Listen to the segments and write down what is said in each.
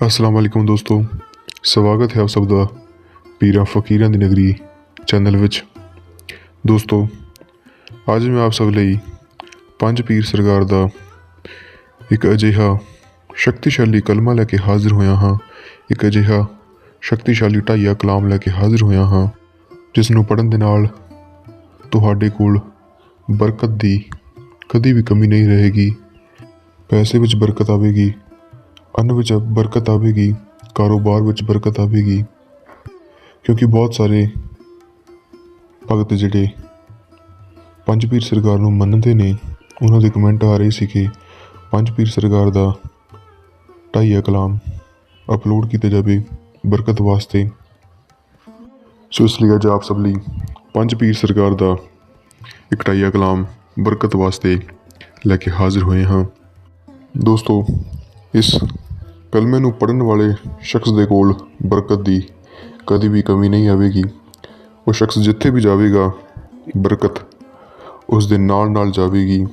ਅਸਲਾਮ ਵਾਲੇਕੁਮ ਦੋਸਤੋ ਸਵਾਗਤ ਹੈ ਆਪ ਸਭ ਦਾ ਪੀਰਾਂ ਫਕੀਰਾਂ ਦੀ ਨਗਰੀ ਚੈਨਲ ਵਿੱਚ ਦੋਸਤੋ ਅੱਜ ਮੈਂ ਆਪ ਸਭ ਲਈ ਪੰਜ ਪੀਰ ਸਰਕਾਰ ਦਾ ਇੱਕ ਅਜਿਹਾ ਸ਼ਕਤੀਸ਼ਾਲੀ ਕਲਮਾ ਲੈ ਕੇ ਹਾਜ਼ਰ ਹੋਇਆ ਹਾਂ ਇੱਕ ਅਜਿਹਾ ਸ਼ਕਤੀਸ਼ਾਲੀ ਢਾਈਆ ਕਲਾਮ ਲੈ ਕੇ ਹਾਜ਼ਰ ਹੋਇਆ ਹਾਂ ਜਿਸ ਨੂੰ ਪੜ੍ਹਨ ਦੇ ਨਾਲ ਤੁਹਾਡੇ ਕੋਲ ਬਰਕਤ ਦੀ ਕਦੀ ਵੀ ਕਮੀ ਨਹੀਂ ਰਹੇਗੀ ਪੈਸੇ ਵਿੱਚ ਬਰਕਤ ਆਵੇਗੀ ਅੰਨ ਵਿੱਚ ਬਰਕਤ ਆਵੇਗੀ, ਕਾਰੋਬਾਰ ਵਿੱਚ ਬਰਕਤ ਆਵੇਗੀ, ਕਿਉਂਕਿ ਬਹੁਤ ਸਾਰੇ ਭਗਤ ਜਿਹੜੇ ਪੰਜ ਪੀਰ ਸਰਕਾਰ ਨੂੰ ਮੰਨਦੇ ਨੇ, ਉਹਨਾਂ ਦੇ ਕਮੈਂਟ ਆ ਰਹੇ ਸੀ ਕਿ ਪੰਜ ਪੀਰ ਸਰਕਾਰ ਦਾ ਢਾਈਆ ਕਲਾਮ ਅਪਲੋਡ ਕੀਤਾ ਜਾਵੇ ਬਰਕਤ ਵਾਸਤੇ। ਸੋ ਇਸ ਲਈ ਅੱਜ ਆਪ ਸਭ ਲਈ ਪੰਜ ਪੀਰ ਸਰਕਾਰ ਦਾ ਇੱਕ ਢਾਈਆ ਕਲਾਮ ਬਰਕਤ ਵਾਸਤੇ ਲੈ ਕੇ ਹਾਜ਼ਰ ਹੋਏ ਹਾਂ। ਦੋਸਤੋ, ਇਸ ਕਲਮੇ ਨੂੰ ਪੜਨ ਵਾਲੇ ਸ਼ਖਸ ਦੇ ਕੋਲ ਬਰਕਤ ਦੀ ਕਦੀ ਵੀ ਕਮੀ ਨਹੀਂ ਆਵੇਗੀ। ਉਹ ਸ਼ਖਸ ਜਿੱਥੇ ਵੀ ਜਾਵੇਗਾ, ਬਰਕਤ ਉਸ ਦੇ ਨਾਲ ਨਾਲ ਜਾਵੇਗੀ।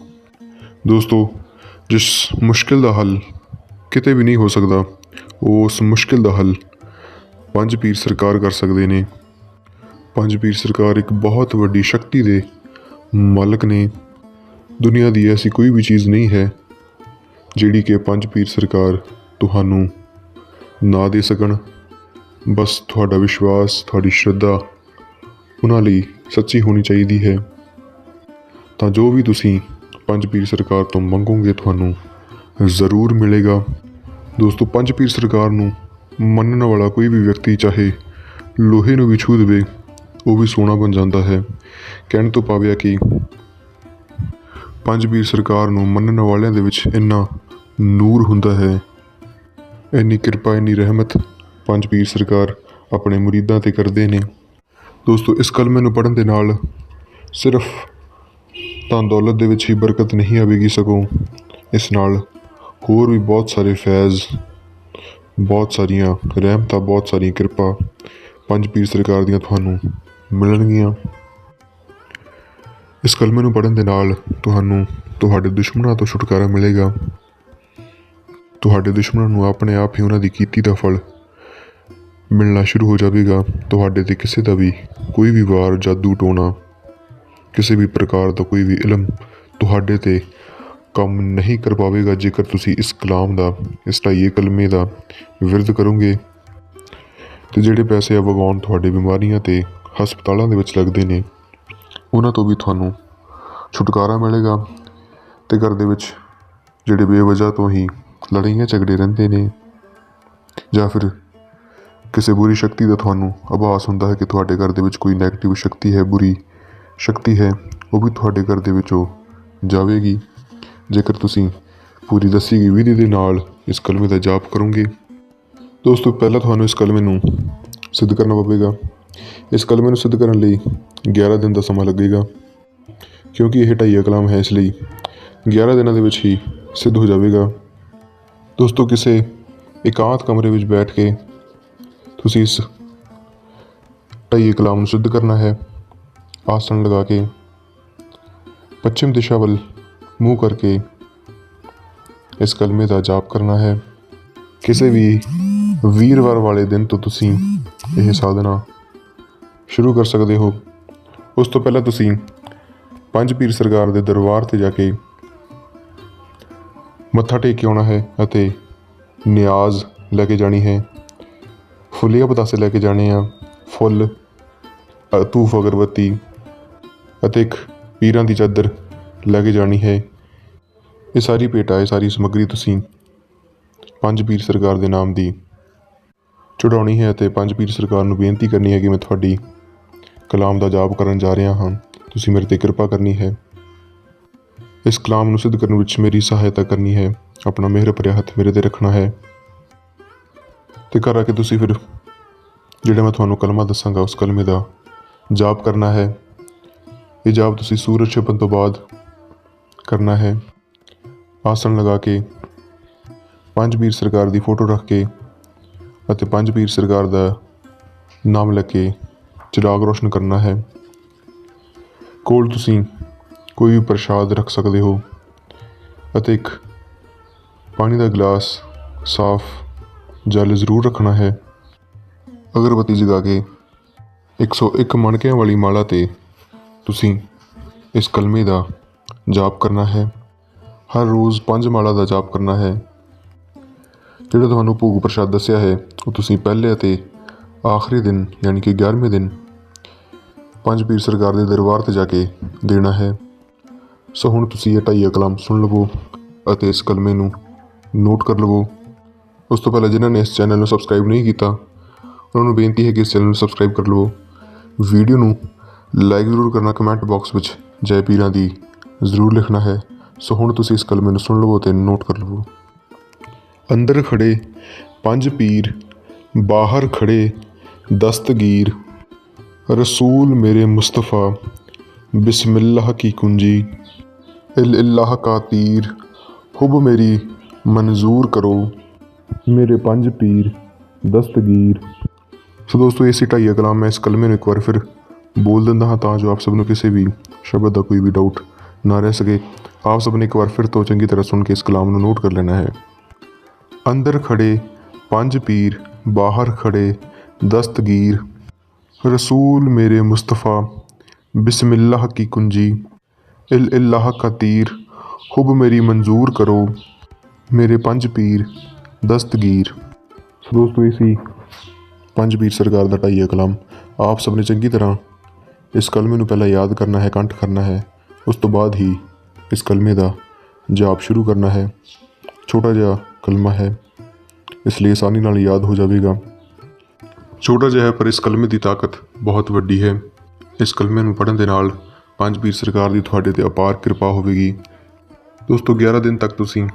ਦੋਸਤੋ, ਜਿਸ ਮੁਸ਼ਕਿਲ ਦਾ ਹੱਲ ਕਿਤੇ ਵੀ ਨਹੀਂ ਹੋ ਸਕਦਾ, ਉਹ ਉਸ ਮੁਸ਼ਕਿਲ ਦਾ ਹੱਲ ਪੰਜ ਪੀਰ ਸਰਕਾਰ ਕਰ ਸਕਦੇ ਨੇ। ਪੰਜ ਪੀਰ ਸਰਕਾਰ ਇੱਕ ਬਹੁਤ ਵੱਡੀ ਸ਼ਕਤੀ ਦੇ ਮਾਲਕ ਨੇ। ਦੁਨੀਆ ਦੀ ਐਸੀ ਕੋਈ ਵੀ ਚੀਜ਼ ਨਹੀਂ ਹੈ ਜਿਹੜੀ ਕਿ ਪੰਜ ਪੀਰ ਸਰਕਾਰ ਤੁਹਾਨੂੰ ਨਾ ਦੇ ਸਕਣ। ਬਸ ਤੁਹਾਡਾ ਵਿਸ਼ਵਾਸ, ਤੁਹਾਡੀ ਸ਼ਰਧਾ ਉਹਨਾਂ ਲਈ ਸੱਚੀ ਹੋਣੀ ਚਾਹੀਦੀ ਹੈ। ਤਾਂ ਜੋ ਵੀ ਤੁਸੀਂ ਪੰਜ ਪੀਰ ਸਰਕਾਰ ਤੋਂ ਮੰਗੋਗੇ, ਤੁਹਾਨੂੰ ਜ਼ਰੂਰ ਮਿਲੇਗਾ। ਦੋਸਤੋ, ਪੰਜ ਪੀਰ ਸਰਕਾਰ ਨੂੰ ਮੰਨਣ ਵਾਲਾ ਕੋਈ ਵੀ ਵਿਅਕਤੀ, ਚਾਹੇ ਲੋਹੇ ਨੂੰ ਵੀ ਛੂ ਦੇਵੇ, ਉਹ ਵੀ ਸੋਨਾ ਬਣ ਜਾਂਦਾ ਹੈ। ਕਹਿਣ ਤੋਂ ਭਾਵਿਆ ਕਿ ਪੰਜ ਪੀਰ ਸਰਕਾਰ ਨੂੰ ਮੰਨਣ ਵਾਲਿਆਂ ਦੇ ਵਿੱਚ ਇੰਨਾ ਨੂਰ ਹੁੰਦਾ ਹੈ ਇੰਨੀ ਕਿਰਪਾ, ਇੰਨੀ ਰਹਿਮਤ ਪੰਜ ਪੀਰ ਸਰਕਾਰ ਆਪਣੇ ਮੁਰੀਦਾਂ ਤੇ ਕਰਦੇ ਨੇ। ਦੋਸਤੋ, ਇਸ ਕਲਮੇ ਨੂੰ ਪੜ੍ਹਨ ਦੇ ਨਾਲ ਸਿਰਫ ਤਾਂ ਦੌਲਤ ਦੇ ਵਿੱਚ ਹੀ ਬਰਕਤ ਨਹੀਂ ਆਵੇਗੀ ਸਗੋਂ ਇਸ ਨਾਲ ਹੋਰ ਵੀ ਬਹੁਤ ਸਾਰੇ ਫੈਜ਼, ਬਹੁਤ ਸਾਰੀਆਂ ਰਹਿਮਤਾਂ, ਬਹੁਤ ਸਾਰੀਆਂ ਕਿਰਪਾ ਪੰਜ ਪੀਰ ਸਰਕਾਰ ਦੀਆਂ ਤੁਹਾਨੂੰ ਮਿਲਣਗੀਆਂ। ਇਸ ਕਲਮੇ ਨੂੰ ਪੜ੍ਹਨ ਦੇ ਨਾਲ ਤੁਹਾਨੂੰ, ਤੁਹਾਡੇ ਦੁਸ਼ਮਣਾਂ ਤੋਂ ਛੁਟਕਾਰਾ ਮਿਲੇਗਾ। ਤੁਹਾਡੇ ਦੁਸ਼ਮਣਾਂ ਨੂੰ ਆਪਣੇ ਆਪ ਹੀ ਉਹਨਾਂ ਦੀ ਕੀਤੀ ਦਾ ਫਲ ਮਿਲਣਾ ਸ਼ੁਰੂ ਹੋ ਜਾਵੇਗਾ। ਤੁਹਾਡੇ ਤੇ ਕਿਸੇ ਦਾ ਵੀ ਕੋਈ ਵੀ ਵਾਰ ਜਾਦੂ ਟੋਣਾ, ਕਿਸੇ ਵੀ ਪ੍ਰਕਾਰ ਦਾ ਕੋਈ ਵੀ ਇਲਮ ਤੁਹਾਡੇ ਤੇ ਕੰਮ ਨਹੀਂ ਕਰ ਪਾਵੇਗਾ। ਜੇਕਰ ਤੁਸੀਂ ਇਸ ਕਲਾਮ ਦਾ, ਇਸ ਢਾਈਏ ਕਲਮੇ ਦਾ ਵਿਰਧ ਕਰੋਗੇ, ਤੇ ਜਿਹੜੇ ਪੈਸੇ ਆ ਵਗਾਉਣ ਤੁਹਾਡੇ ਬਿਮਾਰੀਆਂ ਤੇ ਹਸਪਤਾਲਾਂ ਦੇ ਵਿੱਚ ਲੱਗਦੇ ਨੇ, ਉਹਨਾਂ ਤੋਂ ਵੀ ਤੁਹਾਨੂੰ ਛੁਟਕਾਰਾ ਮਿਲੇਗਾ ਤੇ ਘਰ ਦੇ ਵਿੱਚ ਜਿਹੜੇ ਬੇਵਜ੍ਹਾ ਤੋਂ ਹੀ ਲੜਾਈਆਂ ਝਗੜੇ ਰਹਿੰਦੇ ਨੇ ਜਾਂ ਫਿਰ ਕਿਸੇ ਬੁਰੀ ਸ਼ਕਤੀ ਦਾ ਤੁਹਾਨੂੰ ਆਭਾਸ ਹੁੰਦਾ ਹੈ ਕਿ ਤੁਹਾਡੇ ਘਰ ਦੇ ਵਿੱਚ ਕੋਈ ਨੈਗੇਟਿਵ ਸ਼ਕਤੀ ਹੈ, ਬੁਰੀ ਸ਼ਕਤੀ ਹੈ, ਉਹ ਵੀ ਤੁਹਾਡੇ ਘਰ ਦੇ ਵਿੱਚੋਂ ਜਾਵੇਗੀ। ਜੇਕਰ ਤੁਸੀਂ ਪੂਰੀ ਦੱਸੀ ਗਈ ਵਿਧੀ ਦੇ ਨਾਲ ਇਸ ਕਲਮੇ ਦਾ ਜਾਪ ਕਰੋਗੇ, ਦੋਸਤੋ, ਪਹਿਲਾਂ ਤੁਹਾਨੂੰ ਇਸ ਕਲਮੇ ਨੂੰ ਸਿੱਧ ਕਰਨਾ ਪਵੇਗਾ। ਇਸ ਕਲਮੇ ਨੂੰ ਸਿੱਧ ਕਰਨ ਲਈ 11 ਦਿਨ ਦਾ ਸਮਾਂ ਲੱਗੇਗਾ, ਕਿਉਂਕਿ ਇਹ ਢਾਈਆ ਕਲਾਮ ਹੈ, ਇਸ ਲਈ 11 ਦਿਨਾਂ ਦੇ ਵਿੱਚ ਹੀ ਸਿੱਧ ਹੋ ਜਾਵੇਗਾ। ਦੋਸਤੋ, ਕਿਸੇ ਇਕਾਂਤ ਕਮਰੇ ਵਿੱਚ ਬੈਠ ਕੇ ਤੁਸੀਂ ਇਸ ਢਾਈਏ ਕਲਾਮ ਨੂੰ ਸਿੱਧ ਕਰਨਾ ਹੈ। ਆਸਣ ਲਗਾ ਕੇ, ਪੱਛਮ ਦਿਸ਼ਾ ਵੱਲ ਮੂੰਹ ਕਰਕੇ ਇਸ ਕਲਮੇ ਦਾ ਜਾਪ ਕਰਨਾ ਹੈ। ਕਿਸੇ ਵੀ ਵੀਰਵਾਰ ਵਾਲੇ ਦਿਨ ਤੋਂ ਤੁਸੀਂ ਇਹ ਸਾਧਨਾ ਸ਼ੁਰੂ ਕਰ ਸਕਦੇ ਹੋ। ਉਸ ਤੋਂ ਪਹਿਲਾਂ ਤੁਸੀਂ ਪੰਜ ਪੀਰ ਸਰਕਾਰ ਦੇ ਦਰਬਾਰ ਤੇ ਜਾ ਕੇ ਮੱਥਾ ਟੇਕ ਕੇ ਆਉਣਾ ਹੈ ਅਤੇ ਨਿਆਜ਼ ਲੈ ਕੇ ਜਾਣੀ ਹੈ। ਫੁੱਲੀਆਂ ਪਤਾਸੇ ਲੈ ਕੇ ਜਾਣੇ ਆ। ਫੁੱਲ ਅ, ਧੂਫ ਅਗਰਬੱਤੀ ਅਤੇ ਇੱਕ ਪੀਰਾਂ ਦੀ ਚਾਦਰ ਲੈ ਕੇ ਜਾਣੀ ਹੈ। ਇਹ ਸਾਰੀ ਭੇਟਾ ਇਹ ਸਾਰੀ ਸਮੱਗਰੀ ਤੁਸੀਂ ਪੰਜ ਪੀਰ ਸਰਕਾਰ ਦੇ ਨਾਮ ਦੀ ਚੜਾਉਣੀ ਹੈ ਅਤੇ ਪੰਜ ਪੀਰ ਸਰਕਾਰ ਨੂੰ ਬੇਨਤੀ ਕਰਨੀ ਹੈ ਕਿ ਮੈਂ ਤੁਹਾਡੀ ਕਲਾਮ ਦਾ ਜਾਪ ਕਰਨ ਜਾ ਰਿਹਾ ਹਾਂ। ਤੁਸੀਂ ਮੇਰੇ ਤੇ ਕਿਰਪਾ ਕਰਨੀ ਹੈ। ਇਸ ਕਲਾਮ ਨੂੰ ਸਿੱਧ ਕਰਨ ਵਿੱਚ ਮੇਰੀ ਸਹਾਇਤਾ ਕਰਨੀ ਹੈ। ਆਪਣਾ ਮਿਹਰ ਭਰਿਆ ਹੱਥ ਮੇਰੇ ਤੇ ਰੱਖਣਾ ਹੈ। ਤੇ ਘਰ ਆ ਕੇ ਤੁਸੀਂ ਫਿਰ ਜਿਹੜਾ ਮੈਂ ਤੁਹਾਨੂੰ ਕਲਮਾ ਦੱਸਾਂਗਾ, ਉਸ ਕਲਮੇ ਦਾ ਜਾਪ ਕਰਨਾ ਹੈ। ਇਹ ਜਾਪ ਤੁਸੀਂ ਸੂਰਜ ਛਿਪਣ ਤੋਂ ਬਾਅਦ ਕਰਨਾ ਹੈ। ਆਸਣ ਲਗਾ ਕੇ ਪੰਜ ਪੀਰ ਸਰਕਾਰ ਦੀ ਫੋਟੋ ਰੱਖ ਕੇ ਅਤੇ ਪੰਜ ਪੀਰ ਸਰਕਾਰ ਦਾ ਨਾਮ ਲੈ ਕੇ ਚਿਰਾਗ ਰੋਸ਼ਨ ਕਰਨਾ ਹੈ। ਕੋਲ ਤੁਸੀਂ ਕੋਈ ਵੀ ਪ੍ਰਸ਼ਾਦ ਰੱਖ ਸਕਦੇ ਹੋ। ਅਤੇ ਇੱਕ ਪਾਣੀ ਦਾ ਗਲਾਸ ਸਾਫ਼ ਜਲ ਜ਼ਰੂਰ ਰੱਖਣਾ ਹੈ। ਅਗਰਬੱਤੀ ਜਗਾ ਕੇ 101 ਮਣਕਿਆਂ ਵਾਲੀ ਮਾਲਾ ਤੇ ਤੁਸੀਂ ਇਸ ਕਲਮੇ ਦਾ ਜਾਪ ਕਰਨਾ ਹੈ। ਹਰ ਰੋਜ਼ ਪੰਜ ਮਾਲਾ ਦਾ ਜਾਪ ਕਰਨਾ ਹੈ। ਜਿਹੜਾ ਤੁਹਾਨੂੰ ਭੋਗ ਪ੍ਰਸ਼ਾਦ ਦੱਸਿਆ ਹੈ, ਉਹ ਤੁਸੀਂ ਪਹਿਲੇ ਅਤੇ ਆਖਰੀ ਦਿਨ, ਯਾਨੀ ਕਿ 11ਵੇਂ ਦਿਨ ਪੰਜ ਪੀਰ ਸਰਕਾਰ ਦੇ ਦਰਬਾਰ ਤੇ ਜਾ ਕੇ ਦੇਣਾ ਹੈ। ਸੋ ਹੁਣ ਤੁਸੀਂ ਇਹ ਢਾਈਆ ਕਲਾਮ ਸੁਣ ਲਵੋ ਅਤੇ ਇਸ ਕਲਮੇ ਨੂੰ ਨੋਟ ਕਰ ਲਵੋ। ਉਸ ਤੋਂ ਪਹਿਲਾਂ ਜਿਨ੍ਹਾਂ ਨੇ ਇਸ ਚੈਨਲ ਨੂੰ ਸਬਸਕ੍ਰਾਈਬ ਨਹੀਂ ਕੀਤਾ, ਉਹਨਾਂ ਨੂੰ ਬੇਨਤੀ ਹੈ ਕਿ ਇਸ ਚੈਨਲ ਨੂੰ ਸਬਸਕ੍ਰਾਈਬ ਕਰ ਲਵੋ। ਵੀਡੀਓ ਨੂੰ ਲਾਈਕ ਜ਼ਰੂਰ ਕਰਨਾ, ਕਮੈਂਟ ਬਾਕਸ ਵਿੱਚ ਜੈ ਪੀਰਾਂ ਦੀ ਜ਼ਰੂਰ ਲਿਖਣਾ ਹੈ। ਸੋ ਹੁਣ ਤੁਸੀਂ ਇਸ ਕਲਮੇ ਨੂੰ ਸੁਣ ਲਵੋ ਤੇ ਨੋਟ ਕਰ ਲਵੋ। ਅੰਦਰ ਖੜੇ ਪੰਜ ਪੀਰ, ਬਾਹਰ ਖੜੇ ਦਸਤਗੀਰ। ਰਸੂਲ ਮੇਰੇ ਮੁਸਤਫਾ बिस्मिल्लाह की कुंजी इल इल्लाह का तीर हुब मेरी मंजूर करो ਮੇਰੇ ਪੰਜ ਪੀਰ ਦਸਤਗੀਰ ਸੋ ਦੋਸਤੋ ਇਹ ਸੀ ਢਾਈ ਕਲਾਮ ਮੈਂ ਇਸ ਕਲਮੇ ਨੂੰ ਇੱਕ ਵਾਰ ਫਿਰ ਬੋਲ ਦਿੰਦਾ ਹਾਂ ਤਾਂ ਜੋ ਆਪ ਸਭ ਨੂੰ ਕਿਸੇ ਵੀ ਸ਼ਬਦ ਦਾ ਕੋਈ ਵੀ ਡਾਊਟ ਨਾ ਰਹਿ ਸਕੇ ਆਪ ਸਭ ਨੇ ਇੱਕ ਵਾਰ ਫਿਰ ਤੋਂ ਚੰਗੀ ਤਰ੍ਹਾਂ ਸੁਣ ਕੇ ਇਸ ਕਲਾਮ ਨੂੰ ਨੋਟ ਕਰ ਲੈਣਾ ਹੈ ਅੰਦਰ ਖੜੇ ਪੰਜ ਪੀਰ ਬਾਹਰ ਖੜੇ ਦਸਤਗੀਰ रसूल मेरे मुस्तफ़ा बिस्मिल्लाह की कुंजी इल इल्लाह का तीर हुब मेरी मंजूर करो ਮੇਰੇ ਪੰਜ ਪੀਰ ਦਸਤਗੀਰ ਸੋ ਦੋਸਤੋ ਇਹ ਸੀ ਪੰਜ ਪੀਰ ਸਰਕਾਰ ਦਾ ਢਾਈਆ ਕਲਾਮ ਆਪ ਸਭ ਨੇ ਚੰਗੀ ਤਰ੍ਹਾਂ ਇਸ ਕਲਮੇ ਨੂੰ ਪਹਿਲਾਂ ਯਾਦ ਕਰਨਾ ਹੈ ਕੰਠ ਕਰਨਾ ਹੈ ਉਸ ਤੋਂ ਬਾਅਦ ਹੀ ਇਸ ਕਲਮੇ ਦਾ ਜਾਪ ਸ਼ੁਰੂ ਕਰਨਾ ਹੈ ਛੋਟਾ ਜਿਹਾ ਕਲਮਾ ਹੈ ਇਸ ਲਈ ਆਸਾਨੀ ਨਾਲ ਯਾਦ ਹੋ ਜਾਵੇਗਾ ਛੋਟਾ ਜਿਹਾ ਹੈ ਪਰ ਇਸ ਕਲਮੇ ਦੀ ਤਾਕਤ ਬਹੁਤ ਵੱਡੀ ਹੈ ਇਸ ਕਲਮੇ ਨੂੰ ਪੜ੍ਹਨ ਦੇ ਨਾਲ ਪੰਜ ਪੀਰ ਸਰਕਾਰ ਦੀ ਤੁਹਾਡੇ ਤੇ ਅਪਾਰ ਕਿਰਪਾ ਹੋਵੇਗੀ। ਦੋਸਤੋ 11 ਦਿਨ ਤੱਕ ਤੁਸੀਂ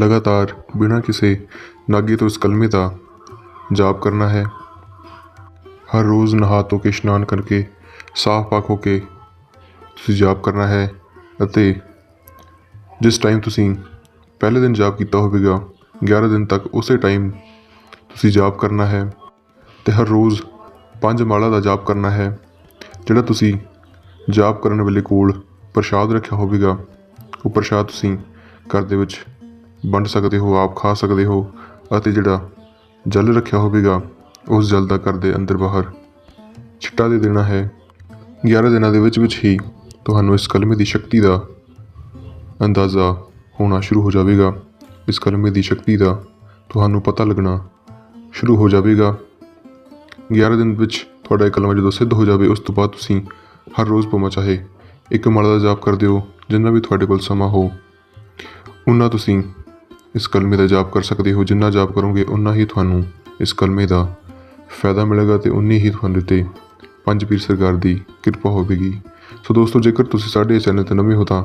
ਲਗਾਤਾਰ ਬਿਨਾਂ ਕਿਸੇ ਨਾਗੇ ਤੋਂ ਇਸ ਕਲਮੇ ਦਾ ਜਾਪ ਕਰਨਾ ਹੈ। ਹਰ ਰੋਜ਼ ਨਹਾ ਧੋ ਕੇ, ਇਸ਼ਨਾਨ ਕਰਕੇ, ਸਾਫ਼ ਪਾਕ ਹੋ ਕੇ ਤੁਸੀਂ ਜਾਪ ਕਰਨਾ ਹੈ ਅਤੇ ਜਿਸ ਟਾਈਮ ਤੁਸੀਂ ਪਹਿਲੇ ਦਿਨ ਜਾਪ ਕੀਤਾ ਹੋਵੇਗਾ 11 ਦਿਨ ਤੱਕ ਉਸੇ ਟਾਈਮ ਤੁਸੀਂ ਜਾਪ ਕਰਨਾ ਹੈ ਤੇ ਹਰ ਰੋਜ਼ ਪੰਜ ਮਾਲਾ ਦਾ ਜਾਪ ਕਰਨਾ ਹੈ। ਜਿਹੜਾ ਤੁਸੀਂ ਜਾਪ ਕਰਨ ਵੇਲੇ ਕੋਲ ਪ੍ਰਸ਼ਾਦ ਰੱਖਿਆ ਹੋਵੇਗਾ, ਉਹ ਪ੍ਰਸ਼ਾਦ ਤੁਸੀਂ ਘਰ ਦੇ ਵਿੱਚ ਵੰਡ ਸਕਦੇ ਹੋ, ਆਪ ਖਾ ਸਕਦੇ ਹੋ ਅਤੇ ਜਿਹੜਾ ਜਲ ਰੱਖਿਆ ਹੋਵੇਗਾ, ਉਸ ਜਲ ਦਾ ਘਰ ਦੇ ਅੰਦਰ ਬਾਹਰ ਛਿੱਟਾ ਦੇ ਦੇਣਾ ਹੈ। 11 ਦਿਨਾਂ ਦੇ ਵਿੱਚ ਵਿੱਚ ਹੀ ਤੁਹਾਨੂੰ ਇਸ ਕਲਮੇ ਦੀ ਸ਼ਕਤੀ ਦਾ ਅੰਦਾਜ਼ਾ ਹੋਣਾ ਸ਼ੁਰੂ ਹੋ ਜਾਵੇਗਾ। ਇਸ ਕਲਮੇ ਦੀ ਸ਼ਕਤੀ ਦਾ ਤੁਹਾਨੂੰ ਪਤਾ ਲੱਗਣਾ ਸ਼ੁਰੂ ਹੋ ਜਾਵੇਗਾ। 11 ਦਿਨ ਵਿੱਚ ਤੁਹਾਡਾ ਇਹ ਕਲਮਾ ਜਦੋਂ ਸਿੱਧ ਹੋ ਜਾਵੇ, ਉਸ ਤੋਂ ਬਾਅਦ ਤੁਸੀਂ ਹਰ ਰੋਜ਼ ਭਾਵੇਂ ਚਾਹੇ ਇੱਕ ਮਾਲਾ ਦਾ ਜਾਪ ਕਰਦੇ ਹੋ, ਜਿੰਨਾ ਵੀ ਤੁਹਾਡੇ ਕੋਲ ਸਮਾਂ ਹੋ, ਉਨਾ ਤੁਸੀਂ ਇਸ ਕਲਮੇ ਦਾ ਜਾਪ ਕਰ ਸਕਦੇ ਹੋ। ਜਿੰਨਾ ਜਾਪ ਕਰੋਗੇ, ਉਨਾ ਹੀ ਤੁਹਾਨੂੰ ਇਸ ਕਲਮੇ ਦਾ ਫਾਇਦਾ ਮਿਲੇਗਾ ਤੇ ਉਨੀ ਹੀ ਤੁਹਾਨੂੰ ਤੇ ਪੰਜ ਪੀਰ ਸਰਕਾਰ ਦੀ ਕਿਰਪਾ ਹੋਵੇਗੀ। ਸੋ ਦੋਸਤੋ, ਜੇਕਰ ਤੁਸੀਂ ਸਾਡੇ ਚੈਨਲ ਤੇ ਨਵੇਂ ਹੋ ਤਾਂ